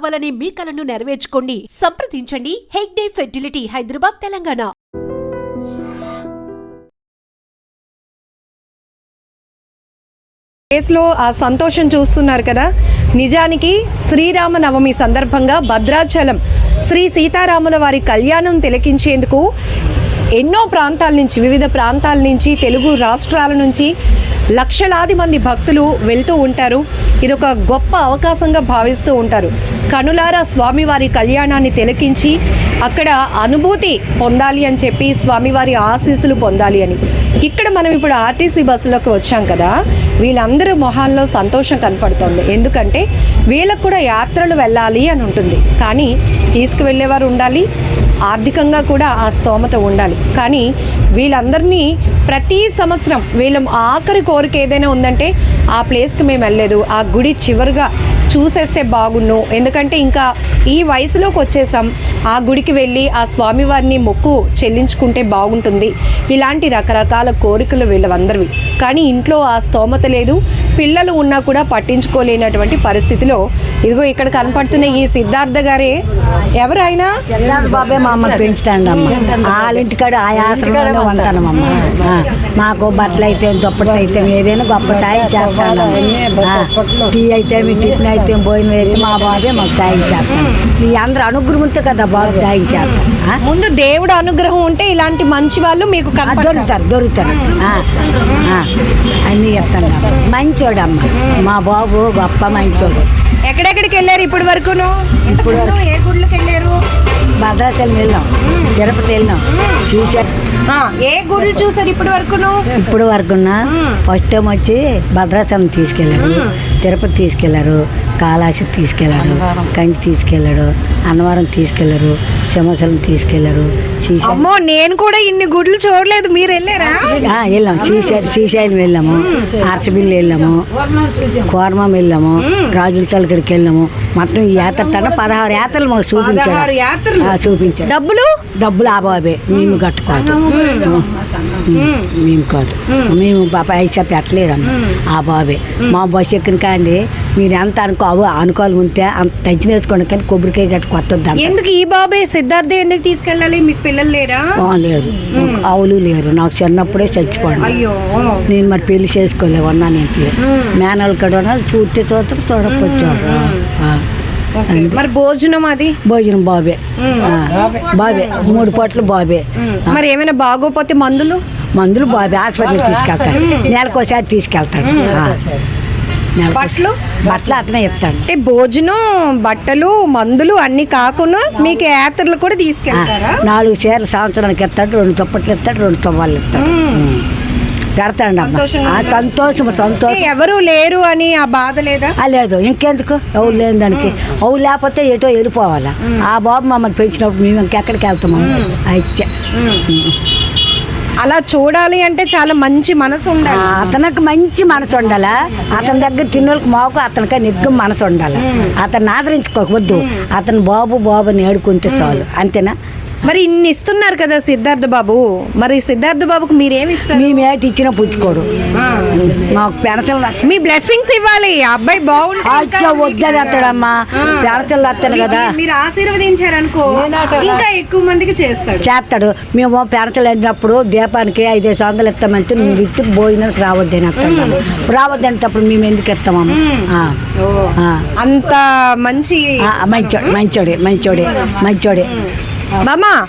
కావాలనే మీ కలను నెరవేర్చుకోండి. సంప్రదించండి. హెగ్డే ఫెర్టిలిటీ హైదరాబాద్ తెలంగాణ. ఫేస్లో ఆ సంతోషం చూస్తున్నారు కదా? నిజానికి శ్రీరామ నవమి సందర్భంగా భద్రాచలం శ్రీ సీతారాముల వారి కళ్యాణం తిలకించేందుకు ఎన్నో ప్రాంతాల నుంచి వివిధ ప్రాంతాల నుంచి తెలుగు రాష్ట్రాల నుంచి లక్షలాది మంది భక్తులు వెళ్తూ ఉంటారు. ఇది ఒక గొప్ప అవకాశంగా భావిస్తూ ఉంటారు. కనులారా స్వామివారి కళ్యాణాన్ని తిలకించి అక్కడ అనుభూతి పొందాలి అని చెప్పి స్వామివారి ఆశీస్సులు పొందాలి అని. ఇక్కడ మనం ఇప్పుడు ఆర్టీసీ బస్సులోకి వచ్చాం కదా వీళ్ళందరూ మొహాల్లో సంతోషం కనపడుతోంది. ఎందుకంటే వీళ్ళకు కూడా యాత్రలు వెళ్ళాలి అని ఉంటుంది. కానీ తీసుకువెళ్ళేవారు ఉండాలి ఆర్థికంగా కూడా ఆ స్తోమత ఉండాలి. కానీ వీళ్ళందరినీ ప్రతి సంవత్సరం వీళ్ళ ఆఖరి కోరిక ఏదైనా ఉందంటే ఆ ప్లేస్కి మేము వెళ్ళలేదు. ఆ గుడి చివరిగా చూసేస్తే బాగుండు ఎందుకంటే ఇంకా ఈ వయసులోకి వచ్చేసాం. ఆ గుడికి వెళ్ళి ఆ స్వామివారిని మొక్కు చెల్లించుకుంటే బాగుంటుంది. ఇలాంటి రకరకాల కోరికలు వీళ్ళందరివి కానీ ఇంట్లో ఆ స్తోమత లేదు. పిల్లలు ఉన్నా కూడా పట్టించుకోలేనటువంటి పరిస్థితిలో ఇదిగో ఇక్కడ కనపడుతున్న ఈ సిద్ధార్థ గారే ఎవరైనా బాబే మా అమ్మ పెంచుతాండి అమ్మ. వాళ్ళ ఇంటికాడ ఆ ఆశ్రమంలో ఉంటానమ్మ మాకు బట్టలు అయితే దుప్పట్లు అయితే ఏదైనా గొప్ప సాయం చేస్తాను. టీ అయితే మీ టిఫిన్ అయితే భోజనం అయితే మా బాబే మాకు సాయం చేస్తాను మీ అందరూ అనుగ్రహంతో కదా బాబు సాయం చేస్తాం? ముందు దేవుడు అనుగ్రహం ఉంటే ఇలాంటి మంచి వాళ్ళు మీకు దొరుకుతారు దొరుకుతారు. అన్నీ చెప్తాను మంచోడు అమ్మ మా బాబు గొప్ప మంచోడు. ఎక్కడెక్కడికి వెళ్ళారు ఇప్పటి వరకును? ఇప్పుడు. ఏ గుడ్లకు వెళ్ళారు? భద్రాచలం వెళ్ళాం. తిరుపతి వెళ్ళాం. చూసా ఆ, ఏ గుళ్ళు చూసారు ఇప్పటి వరకును? ఇప్పుడు వరకున్న ఫస్ట్ టైం వచ్చి భద్రాచలం తీసుకెళ్ళారు. తిరుపతి తీసుకెళ్ళారు కాళాసి తీసుకెళ్ళారు కంచి తీసుకెళ్ళాడు అన్నవరం తీసుకెళ్ళారు సింహాచలం తీసుకెళ్ళారు అమ్మో నేను కూడా ఇన్ని గుడ్లు చూడలేదు. మీరు వెళ్ళారా? వెళ్ళాం. శ్రీశైలం శ్రీశైలం వెళ్ళాము. ఆర్చబిల్లి వెళ్ళాము. కోరమం వెళ్ళాము. రాజుల తలకడికి వెళ్ళాము. మొత్తం ఈ యాత్ర తన పదహారు యాత్రలు మాకు? ఆ, చూపించాడు. డబ్బులు? డబ్బులు ఆ బాబే. మేము కట్టుకోదు మేము. కాదు. మేము. పాప ఐసా పెట్టలేదమ్మా. ఆ బాబే. మా బస్సు ఎక్కిన కాండి మీరు ఎంత అనుకో అవు అనుకోవాలి ఉంటే అంత తెచ్చిన వేసుకోండి కానీ కొబ్బరికాయ గట్ట కొత్త ఎందుకు ఈ బాబే? సిద్ధార్థ ఎందుకు తీసుకెళ్ళాలి? మీకు పిల్లలు లేరా? లేరు. ఆవులు లేరు. నాకు చిన్నప్పుడే చచ్చిపోండి అయ్యో. నేను మరి పెళ్ళి చేసుకోలేవు ఉన్నాను ఇంట్లో మేనల్ కడ చూస్తే చూస్తే చూడకపోచ్చారు. ఓకే. మరి భోజనం అది? భోజనం బాబే. బాబే. మూడు పట్లు బాబే. మరి ఏమైనా బాగోపోతే మందులు? మందులు బాబే. హాస్పిటల్కి తీసుకెళ్తాడు. నెలకోసారి తీసుకెళ్తాడు. బట్టలు? బట్టలు అతనే ఇస్తాడు అంటే భోజనం బట్టలు మందులు అన్ని కాకుండా మీకు యాత్రలు కూడా తీసుకెళ్తారా? నాలుగు చీరలు సంవత్సరానికి ఇస్తాడు రెండు దుప్పట్లు ఇస్తాడు రెండు తువ్వాలు ఇస్తాడు పెడతాడు అమ్మ సంతోషం సంతోషం. ఎవరు లేరు అని ఆ బాధ లేదా? లేదు. ఇంకెందుకు? ఎవరు లేని దానికి. ఎవరు లేకపోతే ఎటో వెళ్ళిపోవాలా? ఆ బాబు మమ్మల్ని పెంచినప్పుడు మేము ఇంకెక్కడికి వెళ్తాము అయితే అలా చూడాలి అంటే చాలా మంచి మనసు ఉండాలి. అతనికి మంచి మనసు ఉండాలా. అతని దగ్గర తిన్నోళ్ళకి మోకు అతనికి నిగ్గం మనసు ఉండాలి. అతన్ని ఆదరించుకోవద్దు అతను బాబు బాబు అని ఏడుకుంటే చాలు. అంతేనా? మరి ఇన్ని ఇస్తున్నారు కదా సిద్ధార్థ బాబు. మరి సిద్ధార్థ బాబుకు మీరేమి ఇస్తారు? మేము ఏటి ఇచ్చినా పుచ్చుకోడు. మాకు పెన్షన్ మీ బ్లెస్సింగ్స్ ఇవ్వాలి. ఆ అబ్బాయి బాగుంటే అచ్చా వద్దని అత్తడమ్మా పెన్షన్లు వస్తాను కదా. మీరు ఆశీర్వదించారనుకో ఇంకా ఎక్కువ మందికి చేస్తాడు. చేస్తాడు. మేము పెన్షన్ వెళ్ళినప్పుడు దీపానికి ఐదేసి వందలు ఇస్తామంటే మీరు ఇచ్చి భోజనానికి రావద్దని అత్తాను రావద్దనేటప్పుడు మేము ఎందుకు ఇస్తామమ్మ? ఆ. ఆ. అంత మంచి మంచోడు మంచోడే మంచోడే. మంచోడే. బామా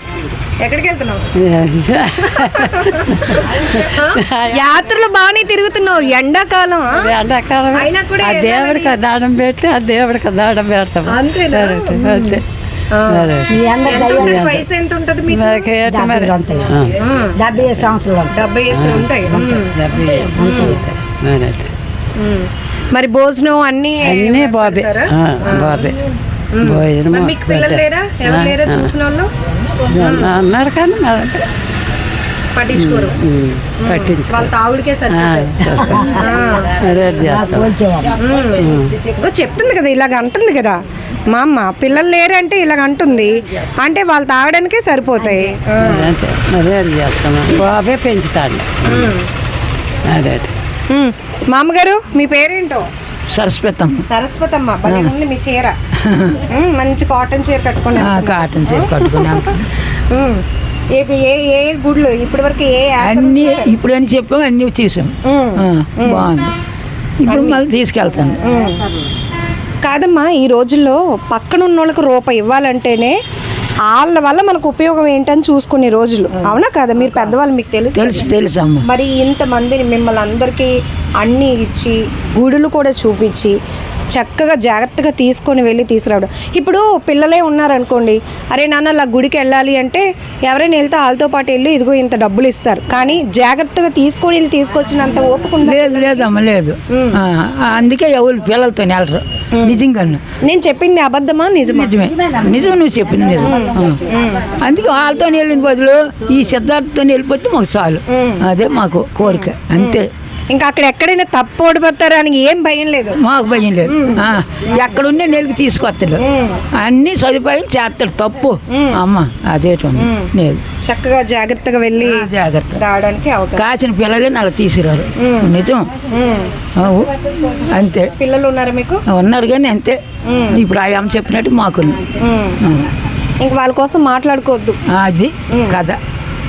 ఎక్కడికి వెళ్తున్నావు? యాత్రలు బాగానే తిరుగుతున్నావు. ఎండాకాలం? ఎండాకాలం. అయినా కూడా ఆ దేవుడికి దాడం పెట్టి ఆ దేవుడికి దాడం పెడతాం. అంతే. డెబ్బై మరి సంవత్సరాలు డెబ్బై ఉంటాయి. భోజనం అన్ని అన్నీ బాబే. బాబే. భోజనం మరి మీకు పిల్లలు లేరా? ఎవరు లేరా చూసిన వాళ్ళు అన్నారు కానీ పట్టించుకోరు. చెప్తుంది కదా ఇలాగ అంటుంది కదా. మా అమ్మ పిల్లలు లేరంటే ఇలాగ అంటుంది. అంటే వాళ్ళు తాగడానికే సరిపోతాయి. బాబే మరొకటి ఉమ్. మామగారు మీ పేరేంటో? సరస్వతమ్మ. సరస్వతమ్మ మీ చీర. మంచి కాటన్ చీర కట్టుకున్నా ఆ, కాటన్ చీర కట్టుకున్నాను. ఏ ఏ గుడ్లు? ఇప్పటి వరకు ఏ అన్నీ? ఇప్పుడు అని చెప్పాం అన్నీ ఆ, బాగుంది. ఇప్పుడు మళ్ళీ తీసుకెళ్తాను. కాదమ్మా ఈ రోజుల్లో పక్కన ఉన్న వాళ్ళకి రూపాయి ఇవ్వాలంటేనే వాళ్ళ వల్ల మనకు ఉపయోగం ఏంటని చూసుకునే రోజులు. అవునా కదా? మీరు పెద్దవాళ్ళు మీకు తెలుసు. తెలుసు తెలుసు అమ్మ. మరి ఇంతమందిని మిమ్మల్ని అందరికీ అన్నీ ఇచ్చి గుడులు కూడా చూపించి చక్కగా జాగ్రత్తగా తీసుకొని వెళ్ళి తీసుకురావడం. ఇప్పుడు పిల్లలే ఉన్నారనుకోండి అరే నాన్న అలా గుడికి వెళ్ళాలి అంటే ఎవరైనా వెళ్తే వాళ్ళతో పాటు వెళ్ళి ఇదిగో ఇంత డబ్బులు ఇస్తారు. కానీ జాగ్రత్తగా తీసుకొని వెళ్ళి తీసుకొచ్చినంత ఓపిక? లేదు లేదమ్మ లేదు. అందుకే ఎవరు పిల్లలతో వెళ్ళరు. నిజంగా నేను చెప్పింది అబద్ధమా నిజమా? నిజమే. నిజం నువ్వు చెప్పింది నిజం. అందుకే వాళ్ళతో వెళ్ళిన బదులు ఈ సిద్ధార్థతో వెళ్ళిపోతే మాకు చాలు. అదే మాకు కోరిక. అంతే. ఇంకా అక్కడ ఎక్కడైనా తప్పు ఓడిపోతారా అని ఏం భయం లేదు. మాకు భయం లేదు. ఎక్కడున్నా నెలకి తీసుకొస్తాడు. అన్ని సదుపాయాలు చేస్తాడు. తప్పు. అమ్మ అదేటం లేదు. చక్కగా జాగ్రత్తగా వెళ్ళి జాగ్రత్త. రావడానికి కాసిన పిల్లలే నాకు తీసుకురారు. నిజం. అంతే. పిల్లలు ఉన్నారా మీకు? ఉన్నారు కానీ అంతే. ఇప్పుడు ఆ అమ్మ చెప్పినట్టు మాకు. ఇంక వాళ్ళ కోసం మాట్లాడుకోవద్దు. అది కథ.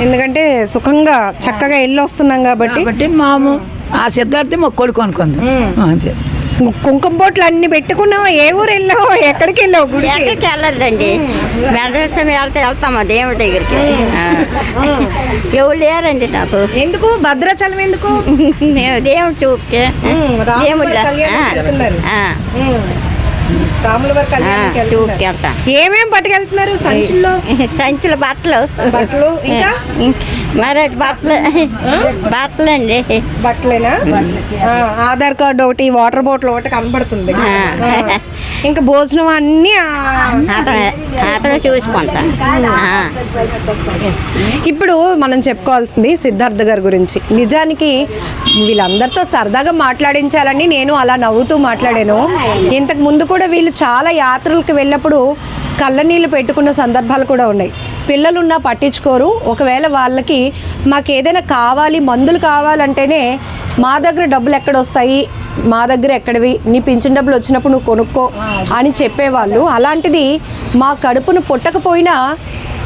ఎందుకంటే సుఖంగా చక్కగా వెళ్ళి వస్తున్నాం కాబట్టి. మాము. ఆ సిద్ధార్థి మాకు కొడుకు అనుకుందాం. అంతే. కుంకుమ బొట్లు అన్ని పెట్టుకున్నావా? ఏ ఊరు వెళ్ళావు ఎక్కడికి వెళ్ళావు గుడికి? ఎక్కడికి వెళ్ళదండి వెంకటేశ్వరం వెళ్తే వెళ్తామా దేవుడి దగ్గరికి. ఎవరు లేరండి నాకు. ఎందుకు? భద్రాచలం ఎందుకు? దేవుడు చూపుకే. దేవుడి వారి కళ్యాణానికి వెళ్తున్నారు. ఉమ్. రాముల వారి కళ్యాణానికి వెళ్తున్నారు. చూపుకి వెళ్తాం ఏమేం పట్టుకెళ్తున్నారు సంచుల్లో సంచుల బట్టలు బట్టలు ఇంకా మరి బట్టలు బట్టలు అండి బట్టలేనా ఆ, ఆధార్ కార్డు ఒకటి వాటర్ బాటిల్ ఒకటి కనబడుతుంది. ఇంకా భోజనం అన్ని అతను చూసుకుంటాం. ఇప్పుడు మనం చెప్పుకోవాల్సింది సిద్ధార్థ గారి గురించి. నిజానికి వీళ్ళందరితో సరదాగా మాట్లాడించాలని నేను అలా నవ్వుతూ మాట్లాడాను. ఇంతకు ముందు కూడా వీళ్ళు చాలా యాత్రలకు వెళ్ళినప్పుడు కళ్ళనీళ్ళు పెట్టుకున్న సందర్భాలు కూడా ఉన్నాయి. పిల్లలున్నా పట్టించుకోరు. ఒకవేళ వాళ్ళకి మాకు ఏదైనా కావాలి మందులు కావాలంటేనే మా దగ్గర డబ్బులు ఎక్కడ వస్తాయి మా దగ్గర ఎక్కడివి? నీ పింఛన్ డబ్బులు వచ్చినప్పుడు నువ్వు కొనుక్కో అని చెప్పేవాళ్ళు. అలాంటిది మా కడుపును పుట్టకపోయినా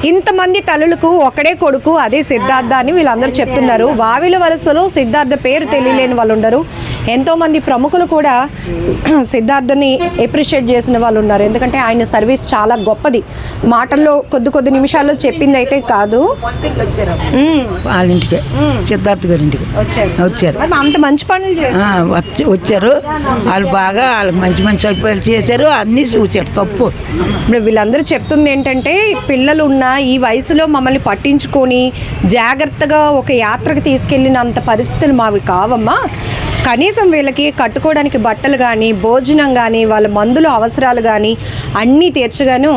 ఇంతమంది తల్లులకు ఒకడే కొడుకు అదే సిద్ధార్థ అని వీళ్ళందరూ చెప్తున్నారు. వావిల వలసలో సిద్ధార్థ పేరు తెలియలేని వాళ్ళు ఉండరు ఎంతోమంది ప్రముఖులు కూడా సిద్ధార్థని ఎప్రిషియేట్ చేసిన వాళ్ళు ఉన్నారు ఎందుకంటే ఆయన సర్వీస్ చాలా గొప్పది. మాటల్లో కొద్ది కొద్ది నిమిషాల్లో చెప్పింది అయితే కాదు. వాళ్ళ ఇంటికి. సిద్ధార్థ గారి ఇంటికి. వచ్చారు. అంత మంచి పనులు వచ్చారు. వాళ్ళు బాగా వాళ్ళకి మంచి మంచి సదుపాయాలు చేశారు. అన్నీ చూశారు. తప్పు. ఇప్పుడు వీళ్ళందరూ చెప్తుంది ఏంటంటే పిల్లలు ఉన్న ఈ వయసులో మమ్మల్ని పట్టించుకొని జాగ్రత్తగా ఒక యాత్రకు తీసుకెళ్ళినంత పరిస్థితులు మావి కావమ్మా. కనీసం వీళ్ళకి కట్టుకోవడానికి బట్టలు కానీ భోజనం కానీ వాళ్ళ మందులు అవసరాలు కానీ అన్నీ తీర్చగాను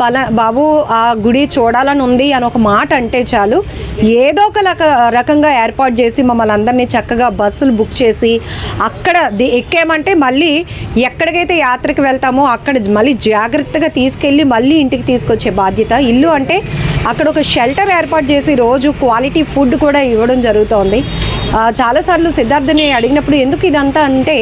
పలా బాబు ఆ గుడి చూడాలని ఉంది అని ఒక మాట అంటే చాలు. ఏదో ఒక రక- రకంగా ఏర్పాటు చేసి మమ్మల్ని అందరినీ చక్కగా బస్సులు బుక్ చేసి అక్కడ ది- ఎక్కామంటే మళ్ళీ ఎక్కడికైతే యాత్రకు వెళ్తామో అక్కడ మళ్ళీ జాగ్రత్తగా తీసుకెళ్ళి మళ్ళీ ఇంటికి తీసుకొచ్చే బాధ్యత. ఇల్లు అంటే అక్కడ ఒక షెల్టర్ ఏర్పాటు చేసి రోజు క్వాలిటీ ఫుడ్ కూడా ఇవ్వడం జరుగుతోంది. చాలాసార్లు సిద్ధార్థని అడిగినప్పుడు ఎందుకు ఇదంతా అంటే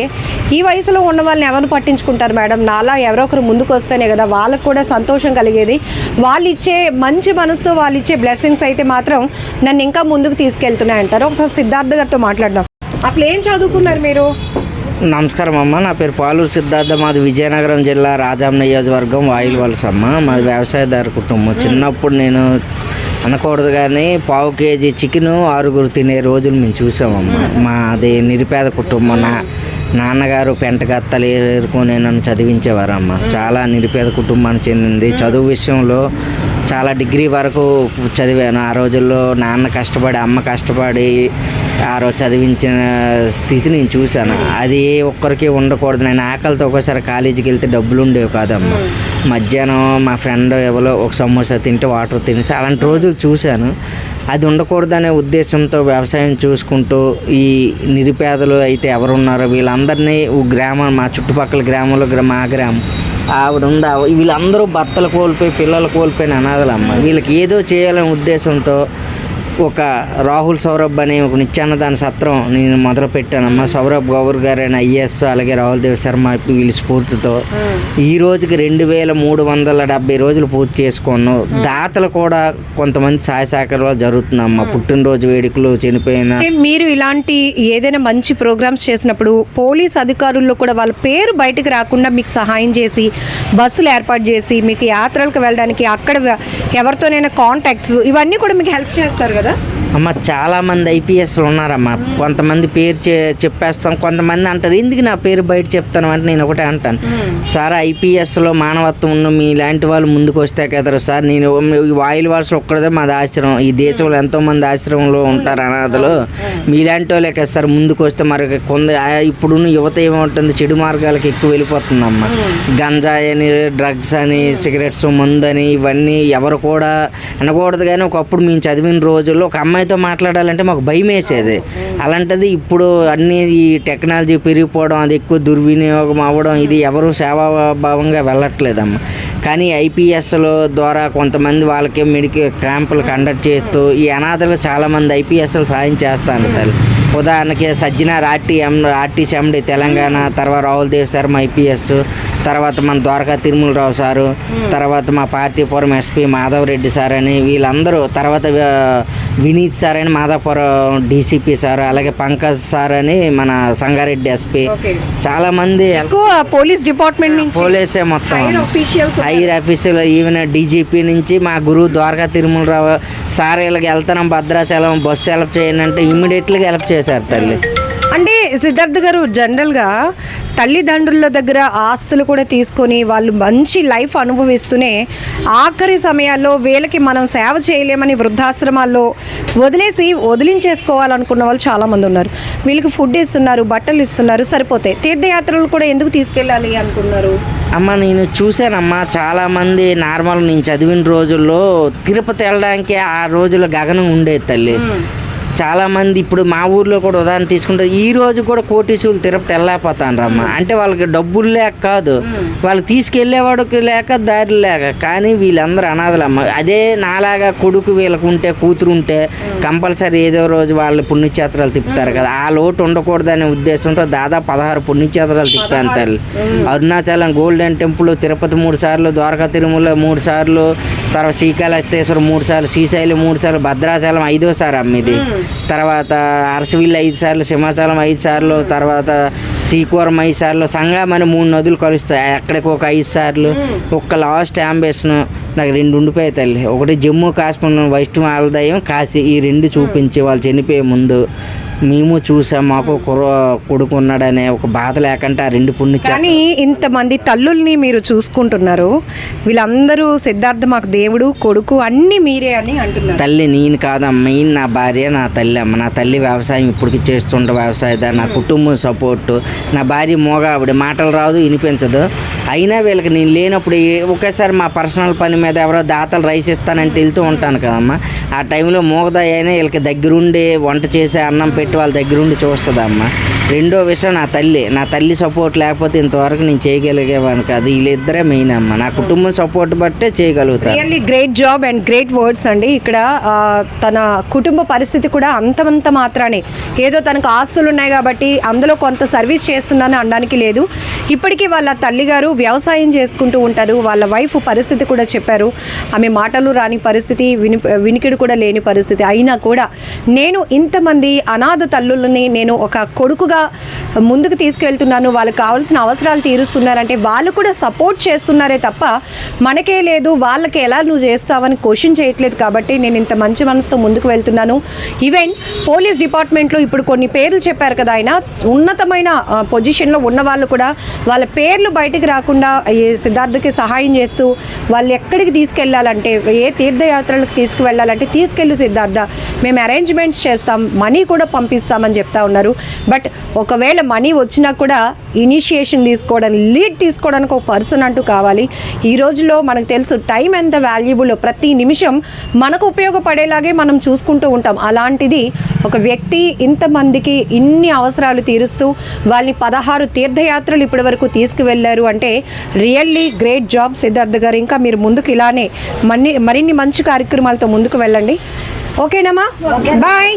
ఈ వయసులో ఉన్న వాళ్ళని ఎవరు పట్టించుకుంటారు మేడం? నాలా ఎవరో ఒకరు ముందుకు వస్తేనే కదా వాళ్ళకు కూడా సంతోషం కలిగేది. వాళ్ళు ఇచ్చే మంచి మనసుతో వాళ్ళు ఇచ్చే బ్లెస్సింగ్స్ అయితే మాత్రం నన్ను ఇంకా ముందుకు తీసుకెళ్తున్నాయి అంటారు. ఒకసారి సిద్ధార్థ గారితో మాట్లాడదాం. అసలు ఏం చదువుకున్నారు మీరు? నమస్కారం అమ్మ. నా పేరు పాలూరు సిద్ధార్థ. మాది విజయనగరం జిల్లా రాజాం నియోజకవర్గం వాయిల్ వలస అమ్మ మాది వ్యవసాయదారు కుటుంబం. చిన్నప్పుడు నేను అనకూడదు కానీ పావు కేజీ చికెన్ ఆరుగురు తినే రోజులు మేము చూసామమ్మా. మాది నిరుపేద కుటుంబం. నా నాన్నగారు పెంటగత్తలు ఏరుకొని నన్ను చదివించేవారమ్మ. చాలా నిరుపేద కుటుంబానికి చెందింది. చదువు విషయంలో చాలా డిగ్రీ వరకు చదివాను. ఆ రోజుల్లో నాన్న కష్టపడి అమ్మ కష్టపడి ఆ రోజు చదివించిన స్థితి నేను చూశాను. అది ఏ ఒక్కరికి ఉండకూడదు. నేను ఆకలితో ఒకసారి కాలేజీకి వెళ్తే డబ్బులు ఉండేవి కాదమ్మా. మధ్యాహ్నం మా ఫ్రెండ్ ఎవరో ఒక సమోసా తింటే వాటర్ తినేసి అలాంటి రోజులు చూశాను. అది ఉండకూడదనే ఉద్దేశంతో వ్యవసాయం చూసుకుంటూ ఈ నిరుపేదలు అయితే ఎవరున్నారో వీళ్ళందరినీ గ్రామం మా చుట్టుపక్కల గ్రామంలో మా గ్రామం ఆవిడ ఉంది వీళ్ళందరూ భర్తలు కోల్పోయి పిల్లలు కోల్పోయిన అనాథలమ్మ. వీళ్ళకి ఏదో చేయాలనే ఉద్దేశంతో ఒక రాహుల్ సౌరభ్ అనే ఒక నిత్యాన్నదాన సత్రం నేను మొదలు పెట్టానమ్మా. సౌరభ్ గౌర్ గారు అయిన ఐఎస్ అలాగే రాహుల్ దేవ్ శర్మ వీళ్ళ స్ఫూర్తితో ఈ రోజుకి రెండు వేల మూడు వందల డెబ్బై రోజులు పూర్తి చేసుకున్నాం. దాతలు కూడా కొంతమంది సహాయ సహకారాలు జరుగుతుందమ్మా పుట్టినరోజు వేడుకలు చనిపోయిన మీరు ఇలాంటి ఏదైనా మంచి ప్రోగ్రామ్స్ చేసినప్పుడు పోలీస్ అధికారుల్లో కూడా వాళ్ళ పేరు బయటకు రాకుండా మీకు సహాయం చేసి బస్సులు ఏర్పాటు చేసి మీకు యాత్రలకు వెళ్ళడానికి అక్కడ ఎవరితోనైనా కాంటాక్ట్స్ ఇవన్నీ కూడా మీకు హెల్ప్ చేస్తారు కదా. galera. అమ్మ చాలా మంది ఐపీఎస్లు ఉన్నారమ్మా. కొంతమంది పేరు చె చెప్పేస్తాం. కొంతమంది అంటారు ఎందుకు నా పేరు బయట చెప్తాను? అంటే నేను ఒకటే అంటాను. సార్ ఐపీఎస్లో మానవత్వం ఉన్న మీ లాంటి వాళ్ళు ముందుకు వస్తే కదరా సార్. నేను వాయిల్ వాల్స్ ఒక్కడదే మాది ఆశ్రమం. ఈ దేశంలో ఎంతో మంది ఆశ్రమంలో ఉంటారు అనాథలు. మీలాంటి వాళ్ళే కదా సార్. ముందుకు వస్తే మరి కొంత ఇప్పుడున్న యువత ఏమంటుంది? చెడు మార్గాలకు ఎక్కువ వెళ్ళిపోతుందమ్మా. గంజాయి అని డ్రగ్స్ అని సిగరెట్స్ మందు అని ఇవన్నీ ఎవరు కూడా అనకూడదు. కానీ ఒకప్పుడు మేము చదివిన రోజుల్లో ఒక అమ్మాయితో మాట్లాడాలంటే మాకు భయం వేసేది అలాంటిది ఇప్పుడు అన్ని ఈ టెక్నాలజీ పెరిగిపోవడం అది ఎక్కువ దుర్వినియోగం అవ్వడం ఇది ఎవరు సేవాభావంగా వెళ్ళట్లేదమ్మా. కానీ ఐపీఎస్ల ద్వారా కొంతమంది వాళ్ళకి మెడికల్ క్యాంపులు కండక్ట్ చేస్తూ ఈ అనాథలకు చాలామంది ఐపీఎస్లు సాయం చేస్తాను తల్లి. ఉదాహరణకి సజ్జనార్ ఆర్టీఎం ఎండి తెలంగాణ తర్వాత రాహుల్ దేవ్ శర్మ ఐపీఎస్ తర్వాత మన ద్వారకా తిరుమలరావు సారు తర్వాత మా పార్తీపురం ఎస్పీ మాధవ్ రెడ్డి సార్ అని వీళ్ళందరూ తర్వాత వినీత్ సార్ అని మాధాపురం డీసీపీ సార్ అలాగే పంకజ్ సార్ అని మన సంగారెడ్డి ఎస్పీ. చాలా మంది ఎక్కువ పోలీస్ డిపార్ట్మెంట్ పోలీసే మొత్తం. హైర్ ఆఫీసులో ఈవెన్ డీజీపీ నుంచి మా గురువు ద్వారకా తిరుమలరావు సార్ వీళ్ళకి వెళ్తున్నాం భద్రాచలం బస్సు హెల్ప్ చేయండి అంటే ఇమ్మీడియట్గా హెల్ప్ చేశారు తల్లి. అంటే సిద్ధార్థ్ గారు జనరల్గా తల్లిదండ్రుల దగ్గర ఆస్తులు కూడా తీసుకొని వాళ్ళు మంచి లైఫ్ అనుభవిస్తూనే ఆఖరి సమయాల్లో వీళ్ళకి మనం సేవ చేయలేమని వృద్ధాశ్రమాల్లో వదిలేసి వదిలించేసుకోవాలనుకున్న వాళ్ళు చాలామంది ఉన్నారు. వీళ్ళకి ఫుడ్ ఇస్తున్నారు బట్టలు ఇస్తున్నారు సరిపోతాయి తీర్థయాత్రలు కూడా ఎందుకు తీసుకెళ్ళాలి అనుకున్నారు? అమ్మ నేను చూశానమ్మా చాలా మంది నార్మల్ నేను చదివిన రోజుల్లో తిరుపతి వెళ్ళడానికి ఆ రోజుల్లో గగనం ఉండేది తల్లి. చాలా మంది ఇప్పుడు మా ఊర్లో కూడా ఉదాహరణ తీసుకుంటే ఈ రోజు కూడా కోటీసులు తిరుపతి వెళ్ళలేకపోతాను రమ్మ అంటే వాళ్ళకి డబ్బులు లేక కాదు. వాళ్ళు తీసుకెళ్ళేవాడికి లేక దారి లేక. కానీ వీళ్ళందరూ అనాథలమ్మ. అదే నాలాగా కొడుకు వీళ్ళకు ఉంటే కూతురు ఉంటే కంపల్సరీ ఏదో రోజు వాళ్ళు పుణ్యక్షేత్రాలు తిప్పుతారు కదా. ఆ లోటు ఉండకూడదనే ఉద్దేశంతో దాదాపు పదహారు పుణ్యక్షేత్రాలు తిప్పాను తల్లి. అరుణాచలం గోల్డెన్ టెంపుల్ తిరుపతి మూడు సార్లు ద్వారకా తిరుమల మూడు సార్లు తర్వాత శ్రీకాళహస్తేశ్వరం మూడు సార్లు శ్రీశైలం మూడు సార్లు భద్రాచలం ఐదోసారి అమ్మిది తర్వాత అరసవిల్లి ఐదు సార్లు సింహాచలం ఐదు సార్లు తర్వాత శ్రీకూరం ఐదు సార్లు సంగమని మూడు నదులు కలుస్తాయి. అక్కడికి ఒక ఐదు సార్లు ఒక్క లాస్ట్ అంబేషన్ నాకు రెండు ఉండిపోయాయి తల్లి. ఒకటి జమ్మూ కాశ్మీర్ వైష్ణవ ఆలదయం కాశీ. ఈ రెండు చూపించి వాళ్ళు చనిపోయే ముందు మేము చూసాం మాకు కొడుకు ఉన్నాడనే ఒక బాధ లేకంటే ఆ రెండు పుణ్య కానీ ఇంతమంది తల్లుల్ని మీరు చూసుకుంటున్నారు. వీళ్ళందరూ సిద్ధార్థ మాకు దేవుడు కొడుకు అన్నీ మీరే అని అంటున్నారు. తల్లి నేను కాదమ్మ మెయిన్ నా భార్య నా తల్లి అమ్మ. నా తల్లి వ్యవసాయం ఇప్పటికి చేస్తుండే వ్యవసాయదారు నా కుటుంబం సపోర్టు నా భార్య మోగ ఆవిడ మాటలు రాదు వినిపించదు. అయినా వీళ్ళకి నేను లేనప్పుడు ఒకేసారి మా పర్సనల్ పని మీద ఎవరో దాతలు రైస్ ఇస్తానంటే వెళ్తూ ఉంటాను కదమ్మా. ఆ టైంలో మోగదాయి అయినా వీళ్ళకి దగ్గరుండి వంట చేసి అన్నం పెట్టి వాళ్ళ దగ్గరుండి చూస్తుందమ్మా. రెండో విషయం నా తల్లి. నా తల్లి సపోర్ట్ లేకపోతే ఇంతవరకు నేను చేయగలిగేవాను కాదు. వీళ్ళిద్దరే మెయిన్ అమ్మ. నా కుటుంబం సపోర్ట్ బట్టే చేయగలుగుతాను really great job and great words అండి. ఇక్కడ తన కుటుంబ పరిస్థితి కూడా అంతమంత మాత్రానే. ఏదో తనకు ఆస్తులు ఉన్నాయి కాబట్టి అందులో కొంత సర్వీస్ చేస్తున్నాను అనడానికి లేదు. ఇప్పటికీ వాళ్ళ తల్లిగారు వ్యవసాయం చేసుకుంటూ ఉంటారు. వాళ్ళ వైఫ్ పరిస్థితి కూడా చెప్పారు. ఆమె మాటలు రాని పరిస్థితి విని వినికిడి కూడా లేని పరిస్థితి. అయినా కూడా నేను ఇంతమంది అనాథ తల్లులని నేను ఒక కొడుకుగా ముందుకు తీసుకెళ్తున్నాను. వాళ్ళకి కావాల్సిన అవసరాలు తీరుస్తున్నారంటే వాళ్ళు కూడా సపోర్ట్ చేస్తున్నారే తప్ప మనకే లేదు. వాళ్ళకి ఎలా నువ్వు చేస్తావని క్వశ్చన్ చేయట్లేదు కాబట్టి నేను ఇంత మంచి మనసుతో ముందుకు వెళ్తున్నాను. ఈవెన్ పోలీస్ డిపార్ట్మెంట్లో ఇప్పుడు కొన్ని పేర్లు చెప్పారు కదా ఆయన. ఉన్నతమైన పొజిషన్లో ఉన్న వాళ్ళు కూడా వాళ్ళ పేర్లు బయటికి రాకుండా సిద్ధార్థకి సహాయం చేస్తూ వాళ్ళు ఎక్కడికి తీసుకెళ్ళాలంటే ఏ తీర్థయాత్రలకు తీసుకువెళ్ళాలంటే తీసుకెళ్ళు సిద్ధార్థ. మేము అరేంజ్మెంట్స్ చేస్తాం మనీ కూడా పంపిస్తామని చెప్తా ఉన్నారు. బట్ ఒకవేళ మనీ వచ్చినా కూడా ఇనిషియేషన్ తీసుకోవడానికి లీడ్ తీసుకోవడానికి ఒక పర్సన్ అంటూ కావాలి. ఈ రోజులో మనకు తెలుసు టైం ఎంత వాల్యుబుల్ ప్రతి నిమిషం మనకు ఉపయోగపడేలాగే మనం చూసుకుంటూ ఉంటాం. అలాంటిది ఒక వ్యక్తి ఇంతమందికి ఇన్ని అవసరాలు తీరుస్తూ వాళ్ళని పదహారు తీర్థయాత్రలు ఇప్పటి వరకు తీసుకువెళ్ళారు అంటే రియల్లీ గ్రేట్ జాబ్ సిద్ధార్థ్ గారు. ఇంకా మీరు ముందుకు ఇలానే మన్ని మరిన్ని మంచి కార్యక్రమాలతో ముందుకు వెళ్ళండి. ఓకేనమ్మా? బాయ్.